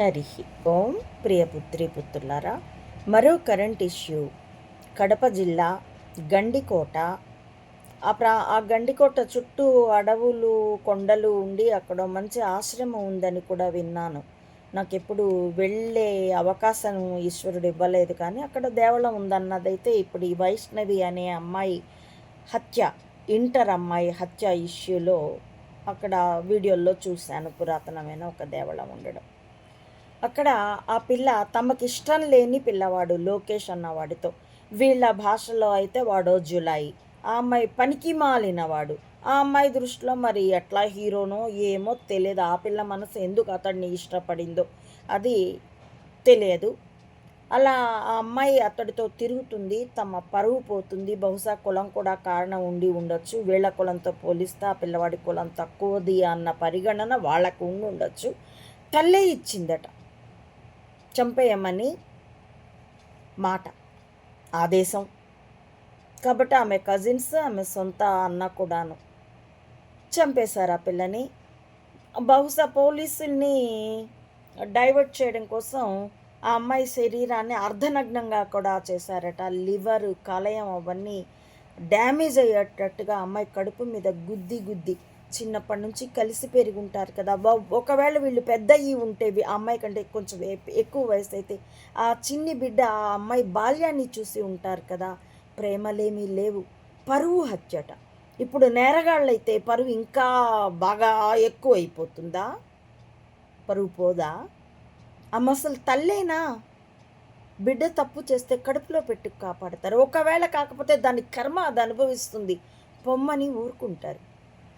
హరి ఓం ప్రియపుత్రి పుత్రులారా మరో current issue. Kadapa జిల్లా గండికోట. ఆ ప్రా ఆ గండికోట చుట్టూ అడవులు కొండలు ఉండి అక్కడ మంచి ఆశ్రమం ఉందని కూడా విన్నాను. నాకు ఎప్పుడు వెళ్ళే అవకాశం ఈశ్వరుడు ఇవ్వలేదు కానీ అక్కడ దేవళం ఉందన్నదైతే ఇప్పుడు ఈ వైష్ణవి అనే అమ్మాయి హత్య ఇంటర్ అమ్మాయి హత్య ఇష్యూలో అక్కడ వీడియోల్లో చూశాను. పురాతనమైన ఒక దేవళం ఉండడం. అక్కడ ఆ పిల్ల తమకిష్టం లేని పిల్లవాడు లోకేష్ అన్నవాడితో. వీళ్ళ భాషలో అయితే వాడో జులాయి ఆ అమ్మాయి పనికి మాలినవాడు. ఆ అమ్మాయి దృష్టిలో మరి ఎట్లా హీరోనో ఏమో తెలియదు ఆ పిల్ల మనసు ఎందుకు అతడిని ఇష్టపడిందో అది తెలియదు అలా ఆ అమ్మాయి అతడితో తిరుగుతుంది. తమ పరువు పోతుంది. బహుశా కులం కూడా కారణం ఉండి ఉండొచ్చు. వీళ్ళ కులంతో పోలిస్తే ఆ పిల్లవాడి కులం తక్కువది అన్న పరిగణన వాళ్ళకు ఉండి ఉండొచ్చు. తల్లే ఇచ్చిందట. చంపేయమని మాట ఆదేశం. కాబట్టి ఆమె కజిన్స్ ఆమె సొంత అన్న కూడాను చంపేశారు ఆ పిల్లని. బహుశా పోలీసుల్ని డైవర్ట్ చేయడం కోసం ఆ అమ్మాయి శరీరాన్ని అర్ధనగ్నంగా కూడా చేశారట. లివర్ కలయం అవన్నీ డ్యామేజ్ అయ్యేటట్టుగా అమ్మాయి కడుపు మీద గుద్ది గుద్ది చిన్నప్పటి నుంచి కలిసి పెరిగి ఉంటారు కదా ఒకవేళ వీళ్ళు పెద్ద అయ్యి ఉంటే ఆ అమ్మాయి కంటే కొంచెం ఎక్కువ వయసు అయితే ఆ చిన్ని బిడ్డ ఆ అమ్మాయి బాల్యాన్ని చూసి ఉంటారు కదా. ప్రేమలేమీ లేవు. పరువు హత్యట. ఇప్పుడు నేరగాళ్ళైతే పరువు ఇంకా బాగా ఎక్కువ అయిపోతుందా? పరువు పోదా? అమ్మ అసలు తల్లేనా? బిడ్డ తప్పు చేస్తే కడుపులో పెట్టు కాపాడతారు. ఒకవేళ కాకపోతే దాని కర్మ అది అనుభవిస్తుంది. పొమ్మని ఊరుకుంటారు.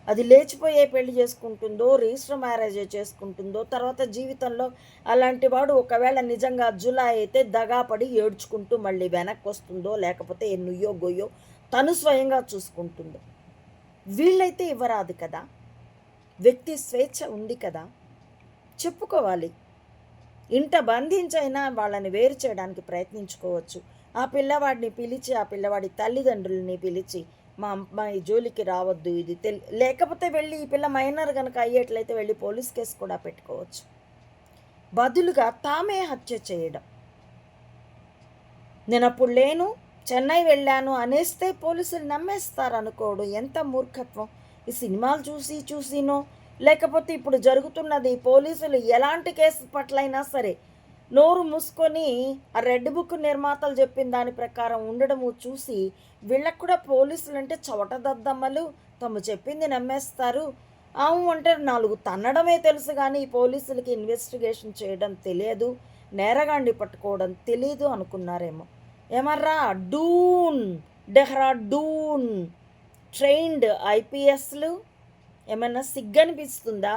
అది లేచిపోయే పెళ్ళి చేసుకుంటుందో రిజిస్టర్ మ్యారేజ్ చేసుకుంటుందో తర్వాత జీవితంలో అలాంటి వాడు ఒకవేళ నిజంగా జులా అయితే దగాపడి ఏడ్చుకుంటూ మళ్ళీ వెనక్కి వస్తుందో లేకపోతే ఎన్నుయో గొయ్యో తను స్వయంగా చూసుకుంటుందో. వీళ్ళైతే ఇవ్వరాదు కదా. వ్యక్తి స్వేచ్ఛ ఉంది కదా. చెప్పుకోవాలి. ఇంట బంధించైనా వాళ్ళని వేరు చేయడానికి ప్రయత్నించుకోవచ్చు. ఆ పిల్లవాడిని పిలిచి ఆ పిల్లవాడి తల్లిదండ్రులని పిలిచి మా అమ్మాయి జోలికి రావద్దు ఇది తెలి లేకపోతే వెళ్ళి ఈ పిల్ల మైనర్ కనుక అయ్యేట్లయితే వెళ్ళి పోలీస్ కేసు కూడా పెట్టుకోవచ్చు. బదులుగా తామే హత్య చేయడం. నేను అప్పుడు లేను చెన్నై వెళ్ళాను అనేస్తే పోలీసులు నమ్మేస్తారు అనుకోడు ఎంత మూర్ఖత్వం. ఈ సినిమాలు చూసి చూసినో లేకపోతే ఇప్పుడు జరుగుతున్నది పోలీసులు ఎలాంటి కేసు పట్లైనా సరే నోరు మూసుకొని ఆ రెడ్ బుక్ నిర్మాతలు చెప్పిన దాని ప్రకారం ఉండడము చూసి వీళ్ళకు కూడా పోలీసులు అంటే చవటదద్దమ్మలు తమ చెప్పింది నమ్మేస్తారు. అవును అంటే నాలుగు తన్నడమే తెలుసు కానీ ఈ పోలీసులకి ఇన్వెస్టిగేషన్ చేయడం తెలియదు. నేరగాండి పట్టుకోవడం తెలియదు అనుకున్నారేమో. ఏమర్రా? డూన్! డెహ్రా డూన్! ట్రైన్డ్ ఐపీఎస్లు? ఏమైనా సిగ్గనిపిస్తుందా?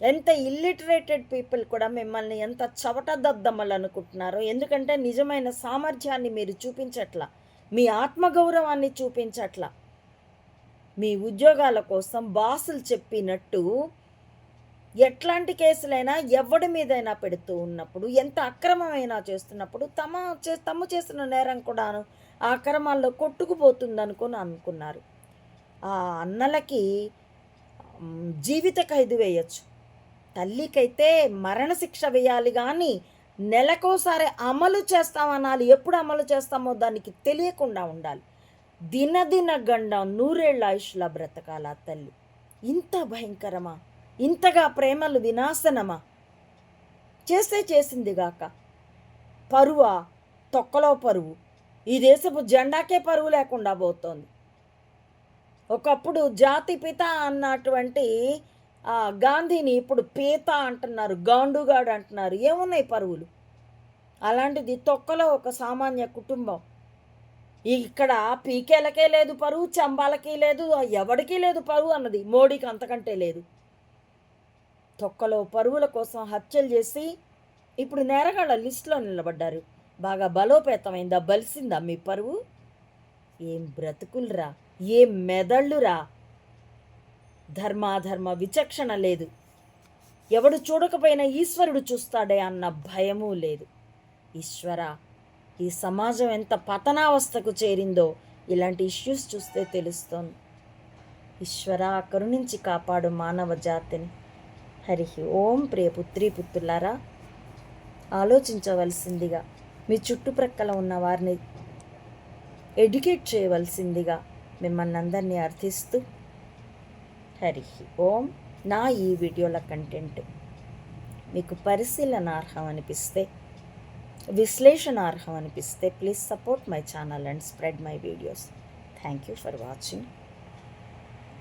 ఎంత ఇల్లిటరేటెడ్ పీపుల్ కూడా మిమ్మల్ని ఎంత చవటదద్దమ్మలు అనుకుంటున్నారో ఎందుకంటే నిజమైన సామర్థ్యాన్ని మీరు చూపించట్లా మీ ఆత్మగౌరవాన్ని చూపించట్లా. మీ ఉద్యోగాల కోసం బాసులు చెప్పినట్టు ఎట్లాంటి కేసులైనా ఎవడి మీదైనా పెడుతూ ఉన్నప్పుడు ఎంత అక్రమమైనా చేస్తున్నప్పుడు తమ చే తమ చేసిన నేరం కూడాను ఆ అక్రమాల్లో కొట్టుకుపోతుంది అనుకుని అనుకున్నారు. ఆ అన్నలకి జీవిత ఖైదు వేయచ్చు. తల్లికైతే మరణశిక్ష వేయాలి కానీ నెలకోసారి అమలు చేస్తామనాలి. ఎప్పుడు అమలు చేస్తామో దానికి తెలియకుండా ఉండాలి. దినదిన గండం నూరేళ్ళ ఆయుష్లా బ్రతకాల తల్లి. ఇంత భయంకరమా? ఇంతగా ప్రేమలు వినాశనమా? చేస్తే చేసిందిగాక పరువా? తొక్కలో పరువు. ఈ దేశపు జెండాకే పరువు లేకుండా పోతోంది. ఒకప్పుడు జాతి పిత అన్నటువంటి గాంధీని ఇప్పుడు పీత అంటున్నారు గాండుగాడు అంటున్నారు ఏమున్నాయి పరువులు? అలాంటిది తొక్కలో ఒక సామాన్య కుటుంబం. ఇక్కడ పీకేలకే లేదు పరువు చంబాలకి లేదు ఎవడికి లేదు పరువు అన్నది మోడీకి అంతకంటే లేదు. తొక్కలో పరువుల కోసం హత్యలు చేసి ఇప్పుడు నేరగాళ్ళ లిస్టులో నిలబడ్డారు. బాగా బలోపేతమైందా బలిసిందా మీ పరువు? ఏం బ్రతుకులరా ఏం మెదళ్ళురా? ధర్మాధర్మ విచక్షణ లేదు. ఎవడు చూడకపోయినా ఈశ్వరుడు చూస్తాడే అన్న భయమూ లేదు. ఈశ్వర ఈ సమాజం ఎంత పతనావస్థకు చేరిందో ఇలాంటి ఇష్యూస్ చూస్తే తెలుస్తోంది. ఈశ్వర కరుణించి కాపాడు మానవ జాతిని. హరి ఓం ప్రియ పుత్రి పుత్రులారా ఆలోచించవలసిందిగా మీ చుట్టుప్రక్కల ఉన్న వారిని ఎడ్యుకేట్ చేయవలసిందిగా మిమ్మల్ని అందరినీ అర్థిస్తూ హరి ఓం. నా ఈ వీడియోల కంటెంట్ మీకు పరిశీలనార్హం అనిపిస్తే విశ్లేషణార్హం అనిపిస్తే please support my channel and spread my videos. Thank you for watching.